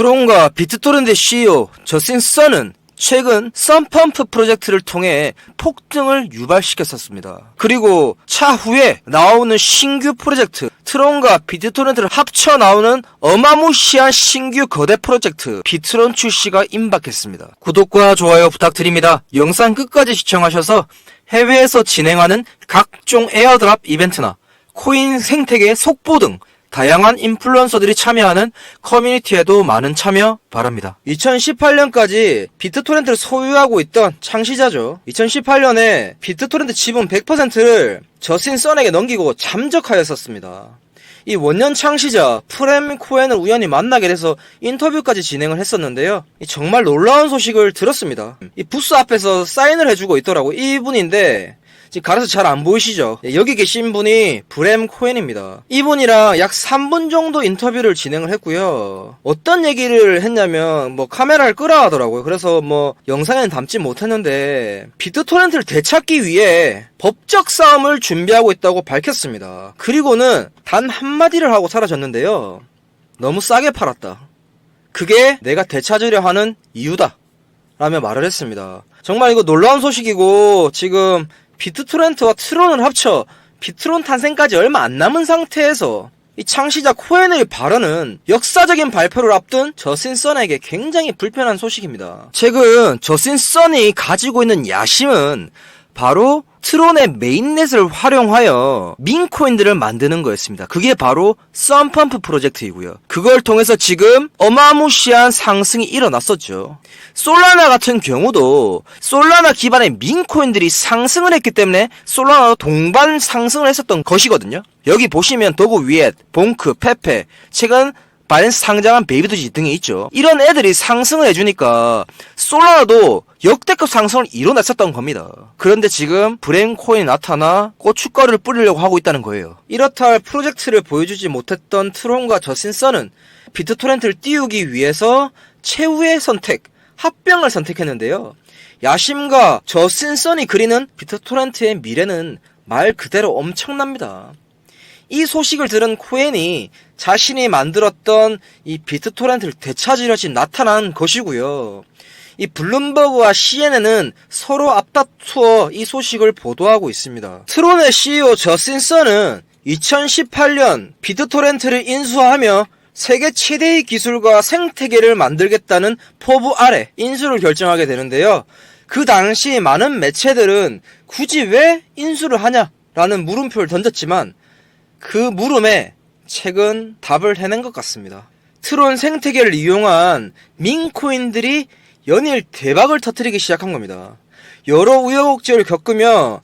트론과 비트토렌트 CEO 저신 선은 최근 썬펌프 프로젝트를 통해 폭등을 유발시켰었습니다. 그리고 차후에 나오는 신규 프로젝트 트론과 비트토렌트를 합쳐 나오는 어마무시한 신규 거대 프로젝트 비트론 출시가 임박했습니다. 구독과 좋아요 부탁드립니다. 영상 끝까지 시청하셔서 해외에서 진행하는 각종 에어드랍 이벤트나 코인 생태계 속보 등 다양한 인플루언서들이 참여하는 커뮤니티에도 많은 참여 바랍니다. 2018년까지 비트토렌트를 소유하고 있던 창시자죠. 2018년에 비트토렌트 지분 100%를 저신 선에게 넘기고 잠적하였었습니다. 이 원년 창시자 프렘 코엔을 우연히 만나게 돼서 인터뷰까지 진행을 했었는데요. 이 정말 놀라운 소식을 들었습니다. 이 부스 앞에서 사인을 해주고 있더라고 이분인데 지금 가려서 잘 안 보이시죠? 예, 여기 계신 분이 브렘 코엔입니다. 이분이랑 약 3분 정도 인터뷰를 진행을 했고요. 어떤 얘기를 했냐면 뭐 카메라를 끄라 하더라고요. 그래서 뭐 영상에는 담지 못했는데 비트토렌트를 되찾기 위해 법적 싸움을 준비하고 있다고 밝혔습니다. 그리고는 단 한마디를 하고 사라졌는데요. 너무 싸게 팔았다. 그게 내가 되찾으려 하는 이유다. 라며 말을 했습니다. 정말 이거 놀라운 소식이고 지금 비트토렌트와 트론을 합쳐 비트론 탄생까지 얼마 안 남은 상태에서 이 창시자 코엔의 발언은 역사적인 발표를 앞둔 저신 선에게 굉장히 불편한 소식입니다. 최근 저신 선이 가지고 있는 야심은 바로 트론의 메인넷을 활용하여 민코인들을 만드는 거였습니다. 그게 바로 썬펌프 프로젝트이고요. 그걸 통해서 지금 어마무시한 상승이 일어났었죠. 솔라나 같은 경우도 솔라나 기반의 민코인들이 상승을 했기 때문에 솔라나도 동반 상승을 했었던 것이거든요. 여기 보시면 도구 위에 봉크, 페페, 최근 바이낸스 상장한 베이비도지 등이 있죠. 이런 애들이 상승을 해주니까 솔라나도 역대급 상승을 이뤄냈었던 겁니다. 그런데 지금 브레인 코인이 나타나 고춧가루를 뿌리려고 하고 있다는 거예요. 이렇다 할 프로젝트를 보여주지 못했던 트론과 저신선은 비트토렌트를 띄우기 위해서 최후의 선택, 합병을 선택했는데요. 야심과 저신선이 그리는 비트토렌트의 미래는 말 그대로 엄청납니다. 이 소식을 들은 코엔이 자신이 만들었던 이 비트 토렌트를 되찾으려 지 나타난 것이고요. 이 블룸버그와 CNN은 서로 앞다투어 이 소식을 보도하고 있습니다. 트론의 CEO 저신 선은 2018년 비트토렌트를 인수하며 세계 최대의 기술과 생태계를 만들겠다는 포부 아래 인수를 결정하게 되는데요. 그 당시 많은 매체들은 굳이 왜 인수를 하냐 라는 물음표를 던졌지만 그 물음에 최근 답을 해낸 것 같습니다. 트론 생태계를 이용한 민코인들이 연일 대박을 터뜨리기 시작한 겁니다. 여러 우여곡절을 겪으며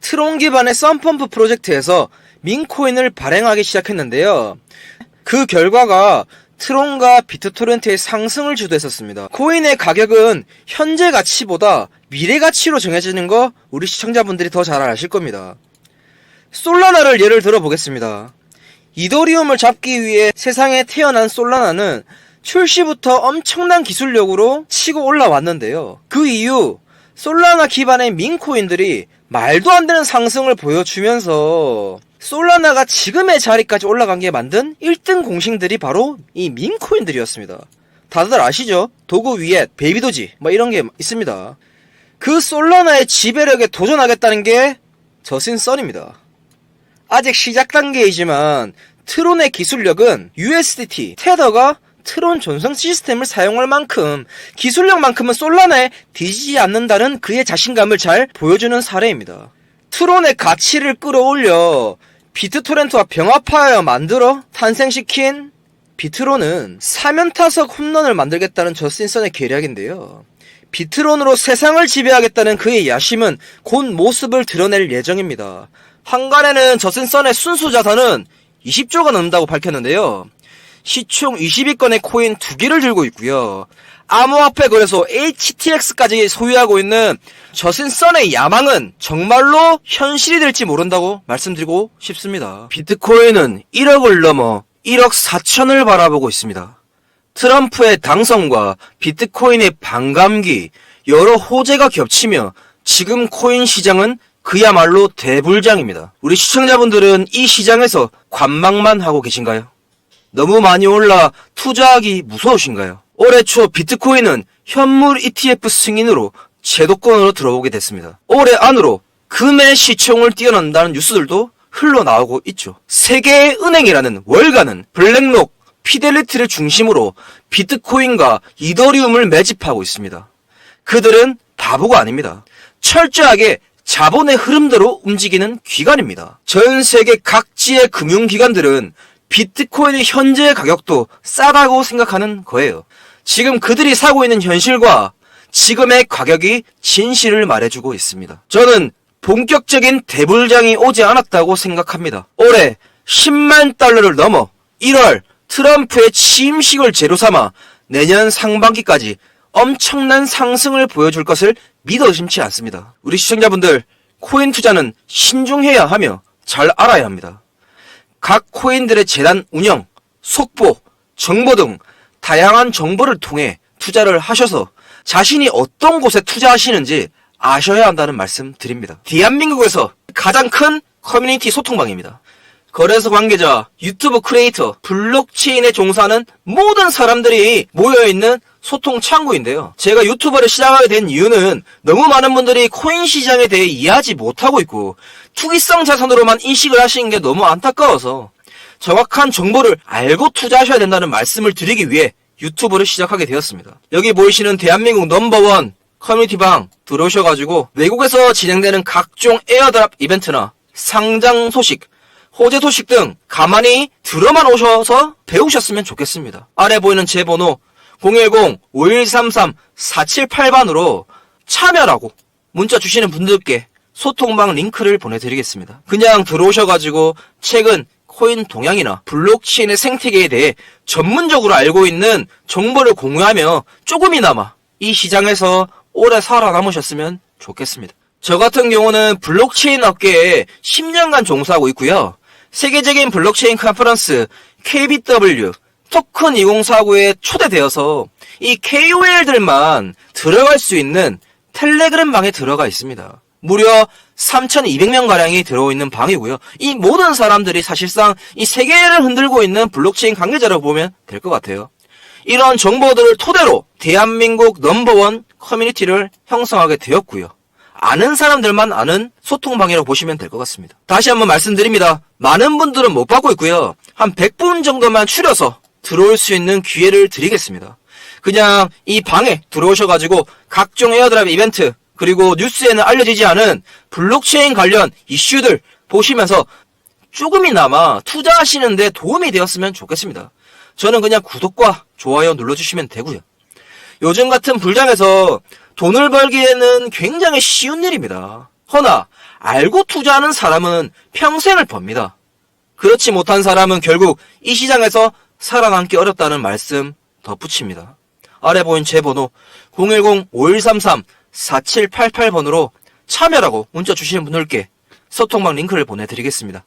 트론 기반의 썬펌프 프로젝트에서 민코인을 발행하기 시작했는데요. 그 결과가 트론과 비트토렌트의 상승을 주도했었습니다. 코인의 가격은 현재 가치보다 미래 가치로 정해지는 거 우리 시청자분들이 더 잘 아실 겁니다. 솔라나를 예를 들어 보겠습니다. 이더리움을 잡기 위해 세상에 태어난 솔라나는 출시부터 엄청난 기술력으로 치고 올라왔는데요. 그 이후 솔라나 기반의 민코인들이 말도 안 되는 상승을 보여주면서 솔라나가 지금의 자리까지 올라간 게 만든 1등 공신들이 바로 이 민코인들이었습니다. 다들 아시죠? 도구 위에 베이비도지 뭐 이런 게 있습니다. 그 솔라나의 지배력에 도전하겠다는 게 저신 썬입니다. 아직 시작 단계이지만 트론의 기술력은 USDT, 테더가 트론 전송 시스템을 사용할 만큼 기술력만큼은 솔라나에 뒤지지 않는다는 그의 자신감을 잘 보여주는 사례입니다. 트론의 가치를 끌어올려 비트토렌트와 병합하여 만들어 탄생시킨 비트론은 사면타석 홈런을 만들겠다는 저신선의 계략인데요. 비트론으로 세상을 지배하겠다는 그의 야심은 곧 모습을 드러낼 예정입니다. 한간에는 저신선의 순수 자산은 20조가 넘는다고 밝혔는데요. 시총 20위권의 코인 두 개를 들고 있고요. 암호화폐 거래소 HTX까지 소유하고 있는 저신선의 야망은 정말로 현실이 될지 모른다고 말씀드리고 싶습니다. 비트코인은 1억을 넘어 1억 4천을 바라보고 있습니다. 트럼프의 당선과 비트코인의 반감기, 여러 호재가 겹치며 지금 코인 시장은 그야말로 대불장입니다. 우리 시청자분들은 이 시장에서 관망만 하고 계신가요? 너무 많이 올라 투자하기 무서우신가요? 올해 초 비트코인은 현물 ETF 승인으로 제도권으로 들어오게 됐습니다. 올해 안으로 금의 시총을 뛰어넘는다는 뉴스들도 흘러나오고 있죠. 세계의 은행이라는 월가는 블랙록, 피델리티를 중심으로 비트코인과 이더리움을 매집하고 있습니다. 그들은 바보가 아닙니다. 철저하게 자본의 흐름대로 움직이는 기관입니다. 전 세계 각지의 금융기관들은 비트코인의 현재 가격도 싸다고 생각하는 거예요. 지금 그들이 사고 있는 현실과 지금의 가격이 진실을 말해주고 있습니다. 저는 본격적인 대불장이 오지 않았다고 생각합니다. 올해 10만 달러를 넘어 1월 트럼프의 취임식을 재료 삼아 내년 상반기까지 엄청난 상승을 보여줄 것을 믿어 의심치 않습니다. 우리 시청자분들, 코인 투자는 신중해야 하며 잘 알아야 합니다. 각 코인들의 재단 운영, 속보, 정보 등 다양한 정보를 통해 투자를 하셔서 자신이 어떤 곳에 투자하시는지 아셔야 한다는 말씀 드립니다. 대한민국에서 가장 큰 커뮤니티 소통방입니다. 거래소 관계자, 유튜브 크리에이터, 블록체인에 종사하는 모든 사람들이 모여있는 소통 창구인데요. 제가 유튜버를 시작하게 된 이유는 너무 많은 분들이 코인 시장에 대해 이해하지 못하고 있고 투기성 자산으로만 인식을 하시는 게 너무 안타까워서 정확한 정보를 알고 투자하셔야 된다는 말씀을 드리기 위해 유튜브를 시작하게 되었습니다. 여기 보이시는 대한민국 넘버원 커뮤니티 방 들어오셔가지고 외국에서 진행되는 각종 에어드랍 이벤트나 상장 소식, 호재 소식 등 가만히 들어만 오셔서 배우셨으면 좋겠습니다. 아래 보이는 제 번호 010-5133-478번으로 참여라고 문자 주시는 분들께 소통방 링크를 보내드리겠습니다. 그냥 들어오셔가지고 최근 코인 동향이나 블록체인의 생태계에 대해 전문적으로 알고 있는 정보를 공유하며 조금이나마 이 시장에서 오래 살아남으셨으면 좋겠습니다. 저 같은 경우는 블록체인 업계에 10년간 종사하고 있고요. 세계적인 블록체인 컨퍼런스 KBW 토큰 2049에 초대되어서 이 KOL들만 들어갈 수 있는 텔레그램 방에 들어가 있습니다. 무려 3,200명 가량이 들어있는 방이고요. 이 모든 사람들이 사실상 이 세계를 흔들고 있는 블록체인 관계자라고 보면 될 것 같아요. 이런 정보들을 토대로 대한민국 넘버원 커뮤니티를 형성하게 되었고요. 아는 사람들만 아는 소통방이라고 보시면 될 것 같습니다. 다시 한번 말씀드립니다. 많은 분들은 못 받고 있고요. 한 100분 정도만 추려서 들어올 수 있는 기회를 드리겠습니다. 그냥 이 방에 들어오셔가지고 각종 에어드랍 이벤트 그리고 뉴스에는 알려지지 않은 블록체인 관련 이슈들 보시면서 조금이나마 투자하시는데 도움이 되었으면 좋겠습니다. 저는 그냥 구독과 좋아요 눌러주시면 되고요. 요즘 같은 불장에서 돈을 벌기에는 굉장히 쉬운 일입니다. 허나 알고 투자하는 사람은 평생을 법니다. 그렇지 못한 사람은 결국 이 시장에서 살아남기 어렵다는 말씀 덧붙입니다. 아래 보인 제 번호 010-5133-4788번으로 참여라고 문자 주시는 분들께 소통방 링크를 보내드리겠습니다.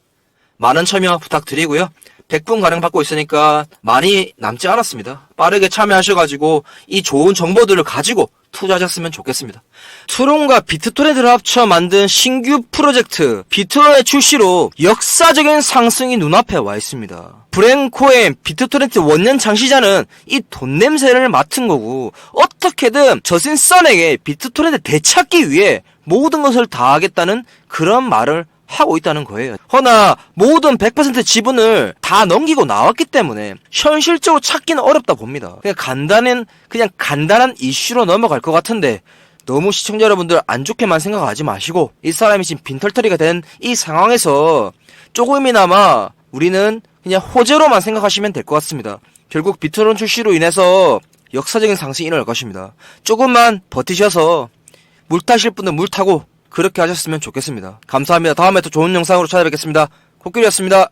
많은 참여 부탁드리고요. 100분 가량 받고 있으니까 많이 남지 않았습니다. 빠르게 참여하셔가지고 이 좋은 정보들을 가지고 투자하셨으면 좋겠습니다. 트론과 비트토렌트를 합쳐 만든 신규 프로젝트 비트로의 출시로 역사적인 상승이 눈앞에 와 있습니다. 브랜코엔 비트토렌트 원년 창시자는 이 돈 냄새를 맡은 거고 어떻게든 저신 썬에게 비트토렌트 되찾기 위해 모든 것을 다하겠다는 그런 말을 하고 있다는 거예요. 허나 모든 100% 지분을 다 넘기고 나왔기 때문에 현실적으로 찾기는 어렵다 봅니다. 그냥 간단한 그냥 간단한 이슈로 넘어갈 것 같은데 너무 시청자 여러분들 안 좋게만 생각하지 마시고 이 사람이 지금 빈털터리가 된 이 상황에서 조금이나마 우리는 그냥 호재로만 생각하시면 될 것 같습니다. 결국 비트론 출시로 인해서 역사적인 상승이 일어날 것입니다. 조금만 버티셔서 물 타실 분은 물 타고 그렇게 하셨으면 좋겠습니다. 감사합니다. 다음에 또 좋은 영상으로 찾아뵙겠습니다. 코끼리였습니다.